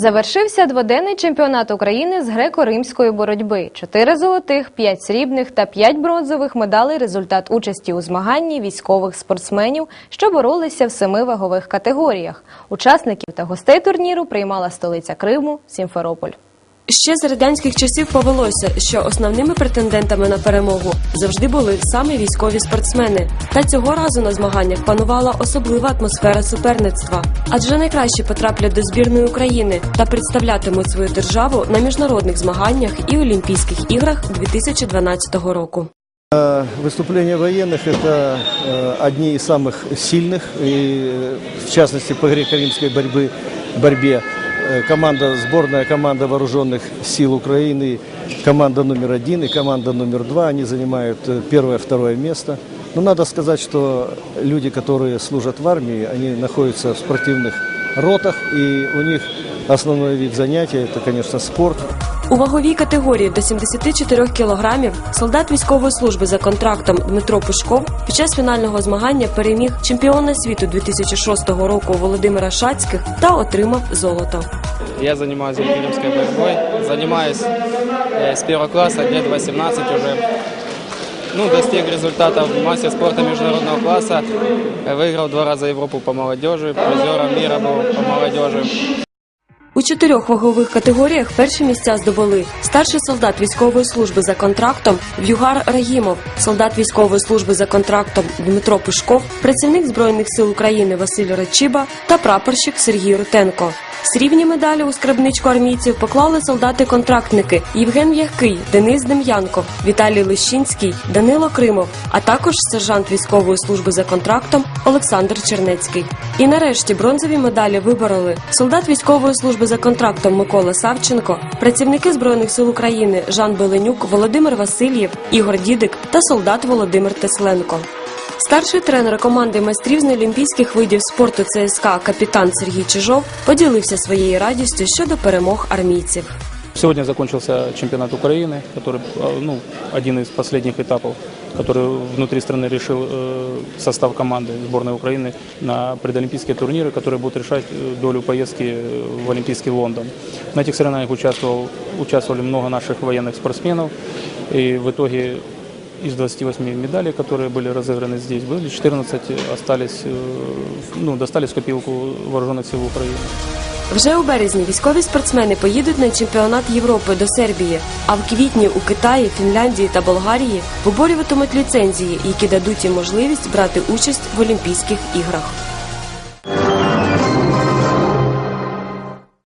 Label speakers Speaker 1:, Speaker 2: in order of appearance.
Speaker 1: Завершився дводенний чемпіонат України з греко-римської боротьби. Чотири золотих, п'ять срібних та п'ять бронзових медалей – результат участі у змаганні військових спортсменів, що боролися в семи вагових категоріях. Учасників та гостей турніру приймала столиця Криму – Сімферополь.
Speaker 2: Ще з радянських часів повелося, що основними претендентами на перемогу завжди були саме військові спортсмени. Та цього разу на змаганнях панувала особлива атмосфера суперництва. Адже найкраще потраплять до збірної України та представлятимуть свою державу на міжнародних змаганнях і Олімпійських іграх 2012 року.
Speaker 3: Э, Выступления военных – это э, одни из самых сильных, и э, в частности по греко-римской борьбы, борьбе э, команда, сборная команда вооруженных сил Украины, команда номер один и команда номер два, они занимают э, первое, второе место. Но надо сказать, что люди, которые служат в армии, они находятся в спортивных ротах, и у них основной вид занятия – это, конечно, спорт.
Speaker 2: У ваговій категорії до 74 кілограмів солдат військової служби за контрактом Дмитро Пушков під час фінального змагання переміг чемпіона світу 2006 року Володимира Шацьких та отримав золото.
Speaker 4: Я занимаюсь греко-римской борьбой. Занимаюсь э, с первого класса, лет 18 уже. Ну, достиг результатов в массе спорта международного класса. Э, Выиграл два раза Европу по молодежи, призером мира был по молодежи.
Speaker 2: У чотирьох вагових категоріях перші місця здобули старший солдат військової служби за контрактом В'югар Рагімов, солдат військової служби за контрактом Дмитро Пушков, працівник збройних сил України Василь Рачіба та прапорщик Сергій Рутенко. Срібні медалі у скарбничку армійців поклали солдати-контрактники Євген М'який, Денис Дем'янков, Віталій Лещинський, Данило Кримов, а також сержант військової служби за контрактом Олександр Чернецький. І нарешті бронзові медалі вибороли солдат військової служби за контрактом Микола Савченко, працівники збройних сил України Жан Беленюк, Володимир Васильєв, Ігор Дідик та солдат Володимир Тесленко. Старший тренер команди майстрів з неолімпійських видів спорту ЦСКА капітан Сергій Чижов поділився своєю радістю щодо перемог армійців.
Speaker 5: Сегодня закончился чемпионат Украины, который, э, ну, один из последних этапов, который внутри страны решил э, состав команды сборной Украины на предолимпийские турниры, которые будут решать э, долю поездки э, в Олимпийский Лондон. На этих соревнованиях участвовал, участвовали много наших военных спортсменов, и в итоге из 28 медалей, которые были разыграны здесь, были 14 остались, э, ну, достались в копилку вооруженных сил Украины.
Speaker 2: Вже у березні військові спортсмени поїдуть на чемпіонат Європи до Сербії, а в квітні у Китаї, Фінляндії та Болгарії виборюватимуть ліцензії, які дадуть їм можливість брати участь в Олімпійських іграх.